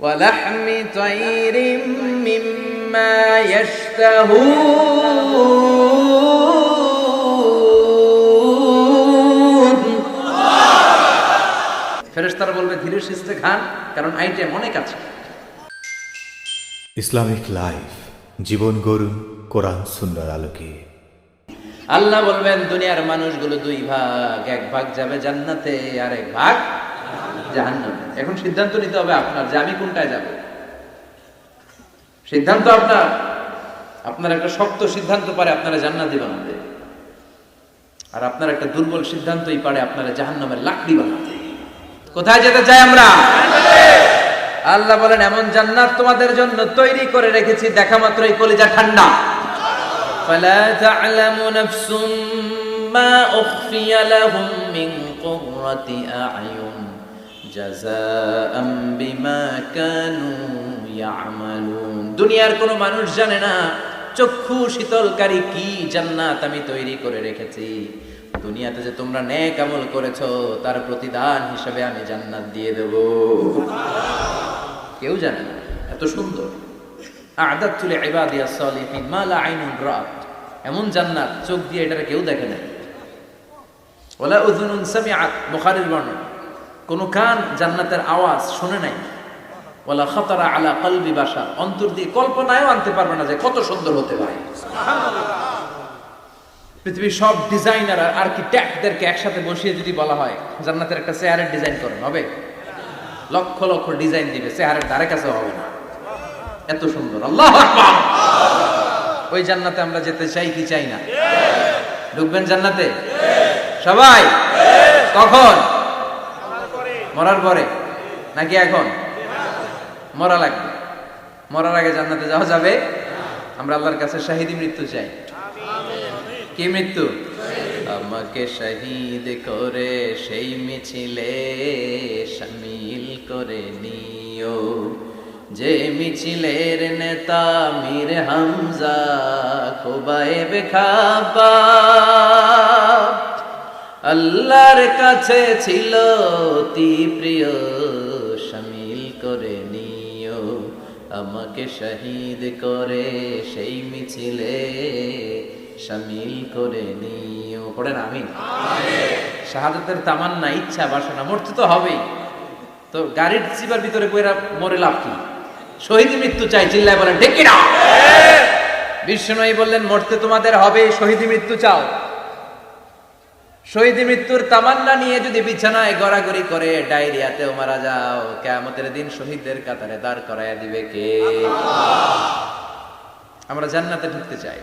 ولحم طير مما يشتهون ফেরেশতারা বলবে ধীরে সুস্থে খান কারণ আইটেম অনেক আছে ইসলামিক লাইফ জীবন গড়ুন কোরআন সুন্নার আলোকে আল্লাহ বলবেন দুনিয়ার মানুষগুলো দুই ভাগ এক ভাগ যাবে জান্নাতে আর এক ভাগ জাহান্নামে এখন সিদ্ধান্ত নিতে হবে আপনার যে আমি কোনটায় যাব সিদ্ধান্ত আপনার আপনার একটা শক্ত সিদ্ধান্ত পারে আপনারা জান্নাতি বানাতে আর আপনার একটা দুর্বল সিদ্ধান্তই পারে আপনারা জাহান্নামের লাকড়ি বানাতে কোথায় যেতে চাই আমরা আল্লাহ বলেন এমন জান্নাত তোমাদের জন্য তৈরি করে রেখেছি দেখা মাত্রই কলিজা ঠান্ডা فلا تعلم نفس ما أخفي لهم من قرة أعين দুনিয়ার কোনো মানুষ জানে না, চক্ষু শীতলকারী কি জান্নাত আমি তৈরি করে রেখেছি। দুনিয়াতে যে তোমরা নেক আমল করেছ, তার প্রতিদান হিসেবে আমি জান্নাত দিয়ে দেব। কেউ জানে না, এত সুন্দর। আদাত তুলে ইবাদিয়া সালিহিন মা লা আইনুন রাত। এমন জান্নাত চোখ দিয়ে এটারে কেউ দেখে নাই। ওলা উযুনুন সামিআত, বুখারীর বর্ণনা। কোন কান জান্নাতের আওয়াজ শুনে নাই। ওলা খাতারা আলা কলবি বাসা অন্তর দিয়ে কল্পনায়ও আনতে পারবে না যে কত সুন্দর হতে পারে। পৃথিবীর সব ডিজাইনার আর আর্কিটেক্টদেরকে একসাথে বসিয়ে যদি বলা হয়, জান্নাতের একটা চেয়ারের ডিজাইন করেন, হবে? লক্ষ লক্ষ ডিজাইন দিবে, চেয়ারের ধারে কাছে হবে না। এত সুন্দর, আল্লাহ ওই জান্নাতে আমরা যেতে চাই কি চাই না? ঢুকবেন জান্নাতে? সবাই? কখন? মরার পরে? নাকি এখন? মরা লাগবে। মরার আগে জান্নাতে যাওয়া যাবে? আমরা আল্লাহর কাছে শাহিদি মৃত্যু চাই। কি মৃত্যু? আমাকে শহীদ করে, সেই মিছিলে সামিল করে নিও। যে মিছিলের নেতা মীর হামজা, খোবায়েব খাবা আল্লাহর কাছে ছিল অতি প্রিয়, সামিল করে নিও। আমাকে শহীদ করে সেই মিছিলে সামিল করে নিও। পড়েন আমি শাহাদাতের তামান্না, ইচ্ছা, বাসনা মরতে তো হবেই। তো গাড়ির চিপার ভিতরে কইরা মরে লাভ কি? শহীদ মৃত্যু চাই, চিল্লায় বলেন ডেকে না বিষ্ণুই বললেন, মরতে তোমাদের হবে, শহীদ মৃত্যু চাও। শহীদ মৃত্যুর তামান্না নিয়ে যদি বিছানায় গড়াগড়ি করে, ডায়রিয়াতেও মারা যাও। কেমতের দিন শহীদদের কাতারে দাঁড় করাইয়া দিবে কে? আমরা জান্নাতে ঢুকতে চাই।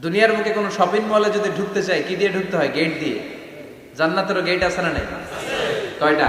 দুনিয়ার মুখে কোনো শপিং মলে যদি ঢুকতে চাই, কি দিয়ে ঢুকতে হয়? গেট দিয়ে। জান্নাতেরও গেট আছে না নেই? কয়টা?